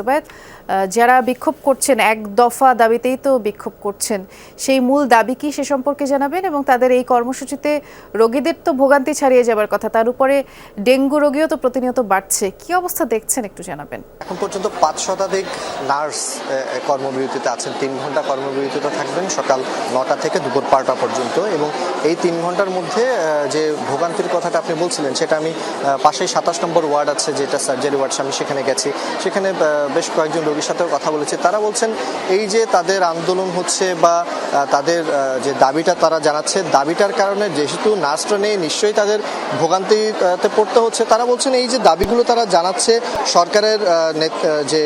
জুবায়েদ যারা বিক্ষোভ করছেন, এক দফা দাবিতেই তো বিক্ষোভ করছেন, সেই মূল দাবি কি সে সম্পর্কে জানাবেন? এবং তাদের এই কর্মসূচিতে রোগীদের তো ভোগান্তি ছাড়িয়ে যাবার কথা, তার উপরে ডেঙ্গু রোগীও তো প্রতিনিয়ত বাড়ছে। কি অবস্থা দেখছেন একটু জানাবেন? এখন পর্যন্ত পাঁচ শতাধিক নার্স কর্মবিরতিতে আছেন। তিন ঘণ্টা কর্মবিরতিতে থাকবেন সকাল নটা থেকে দুপুর বারোটা পর্যন্ত। এবং এই তিন ঘণ্টার মধ্যে যে ভোগান্তির কথাটা আপনি বলছিলেন, সেটা আমি পাশেই সাতাশ নম্বর ওয়ার্ড আছে, যেটা সার্জারি ওয়ার্ড, আমি সেখানে গেছি। সেখানে বেশ কয়েকজন রোগীর সাথেও কথা বলেছি। তারা বলছেন, এই যে তাদের আন্দোলন হচ্ছে বা তাদের যে দাবিটা তারা জানাচ্ছে, দাবিটার কারণে যেহেতু নার্সরা নেই, নিশ্চয়ই তাদের ভোগান্তিতে পড়তে হচ্ছে। তারা বলছেন, এই যে দাবিগুলো তারা জানাচ্ছে, সরকারের যে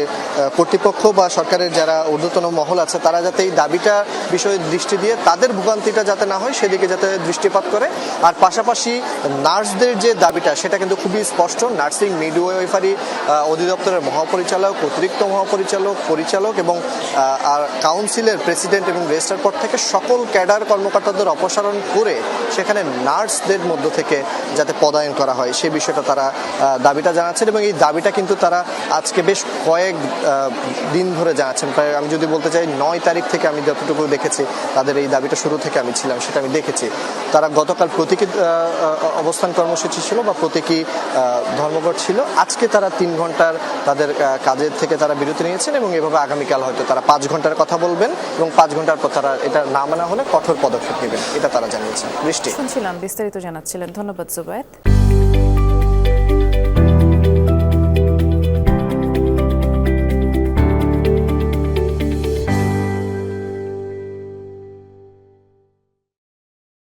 কর্তৃপক্ষ বা সরকারের যারা ঊর্ধ্বতন মহল আছে, তারা যাতে এই দাবিটা বিষয়ে দৃষ্টি দিয়ে তাদের ভোগান্তিটা যাতে না হয়, সেদিকে যাতে দৃষ্টিপাত করে। আর পাশাপাশি নার্সদের যে দাবিটা, সেটা কিন্তু খুবই স্পষ্ট। নার্সিং মিডওয়াইফারি অধিদপ্তরের মহাপরিচালক অতিরিক্ত মহাপরিচালক, পরিচালক এবং আর কাউন্সিলের প্রেসিডেন্ট এবং রেজিস্ট্রার পদ থেকে সকল ক্যাডার কর্মকর্তাদের অপসারণ করে সেখানে নার্সদের মধ্য থেকে যাতে পদায়ন করা হয় সেই বিষয়টা তারা দাবিটা জানাচ্ছেন এবং এই দাবিটা কিন্তু তারা আজকে বেশ কয়েক দিন ধরে জানাচ্ছেন। প্রায় আমি যদি বলতে চাই, নয় তারিখ থেকে আমি যতটুকু দেখেছি, তাদের এই দাবিটা শুরু থেকে আমি ছিলাম, সেটা আমি দেখেছি। তারা গতকাল প্রতীকী অবস্থান কর্মসূচি ছিল বা প্রতীকী ধর্মঘট ছিল। আজকে তারা তিন ঘণ্টার তাদের কাজের থেকে তারা বিরতি নিয়েছেন এবং এভাবে আগামীকাল হয়তো তারা পাঁচ ঘণ্টার কথা বলবেন এবং পাঁচ ঘণ্টার পর তারা এটা না মানা হলে কঠোর পদক্ষেপ নেবেন, এটা তারা জানিয়েছেন। বৃষ্টি শুনছিলাম বিস্তারিত জানাচ্ছিলেন। ধন্যবাদ জুবায়েদ।